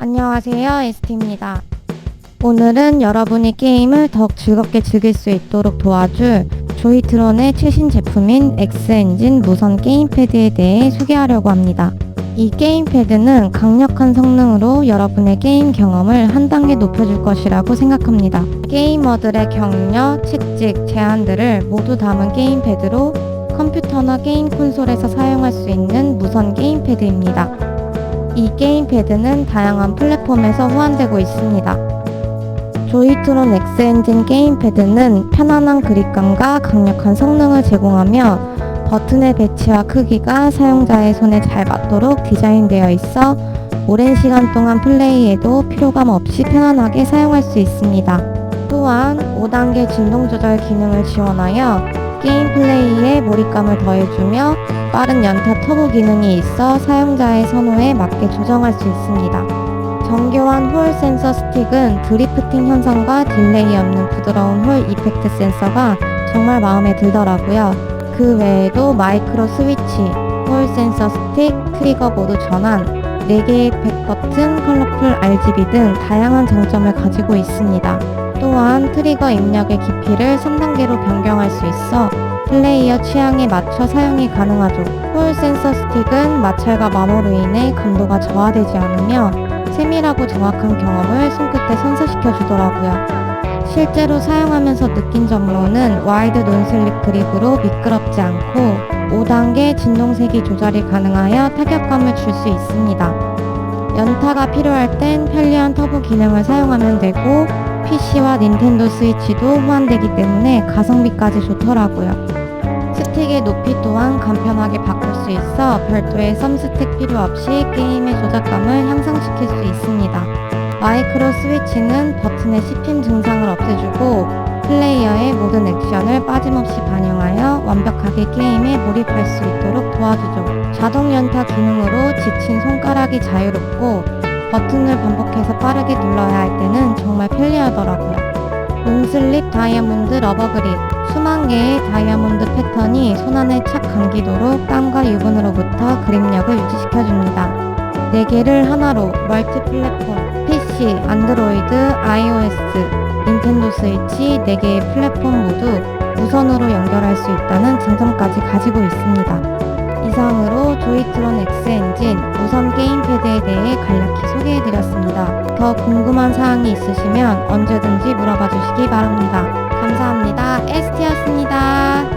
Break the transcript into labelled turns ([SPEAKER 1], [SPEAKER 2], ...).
[SPEAKER 1] 안녕하세요. ST입니다. 오늘은 여러분이 게임을 더욱 즐겁게 즐길 수 있도록 도와줄 조이트론의 최신 제품인 X엔진 무선 게임패드에 대해 소개하려고 합니다. 이 게임패드는 강력한 성능으로 여러분의 게임 경험을 한 단계 높여줄 것이라고 생각합니다. 게이머들의 격려, 채찍, 제한들을 모두 담은 게임패드로 컴퓨터나 게임 콘솔에서 사용할 수 있는 무선 게임패드입니다. 이 게임 패드는 다양한 플랫폼에서 호환되고 있습니다. 조이트론 X 엔진 게임 패드는 편안한 그립감과 강력한 성능을 제공하며 버튼의 배치와 크기가 사용자의 손에 잘 맞도록 디자인되어 있어 오랜 시간 동안 플레이해도 피로감 없이 편안하게 사용할 수 있습니다. 또한 5단계 진동 조절 기능을 지원하여 게임 플레이에 몰입감을 더해주며 빠른 연타 터보 기능이 있어 사용자의 선호에 맞게 조정할 수 있습니다. 정교한 홀 센서 스틱은 드리프팅 현상과 딜레이 없는 부드러운 홀 이펙트 센서가 정말 마음에 들더라고요. 그 외에도 마이크로 스위치, 홀 센서 스틱, 트리거 보드 전환, 4개의 백 버튼, 컬러풀 RGB 등 다양한 장점을 가지고 있습니다. 또한 트리거 입력의 깊이를 3단계로 변경할 수 있어 플레이어 취향에 맞춰 사용이 가능하죠. 홀 센서 스틱은 마찰과 마모로 인해 감도가 저하되지 않으며 세밀하고 정확한 경험을 손끝에 선사시켜 주더라고요. 실제로 사용하면서 느낀 점으로는 와이드 논슬립 그립으로 미끄럽지 않고 5단계 진동세기 조절이 가능하여 타격감을 줄 수 있습니다. 연타가 필요할 땐 편리한 터보 기능을 사용하면 되고 PC와 닌텐도 스위치도 호환되기 때문에 가성비까지 좋더라고요. 스틱의 높이 또한 간편하게 바꿀 수 있어 별도의 썸스틱 필요 없이 게임의 조작감을 향상시킬 수 있습니다. 마이크로 스위치는 버튼의 씹힘 증상을 없애주고 플레이어의 모든 액션을 빠짐없이 반영하여 완벽하게 게임에 몰입할 수 있도록 도와주죠. 자동 연타 기능으로 지친 손가락이 자유롭고 버튼을 반복해서 빠르게 눌러야 할 때는 정말 편리하더라고요. 논슬립 다이아몬드 러버 그립 수만 개의 다이아몬드 패턴이 손안에 착 감기도록 땀과 유분으로부터 그립력을 유지시켜줍니다. 4개를 하나로 멀티 플랫폼, PC, 안드로이드, iOS, 닌텐도 스위치 4개의 플랫폼 모두 무선으로 연결할 수 있다는 장점까지 가지고 있습니다. 이상으로 조이트론 X 엔진 무선 게임 패드에 대해 간략히 소개해드렸습니다. 더 궁금한 사항이 있으시면 언제든지 물어봐 주시기 바랍니다. 감사합니다. 에스티였습니다.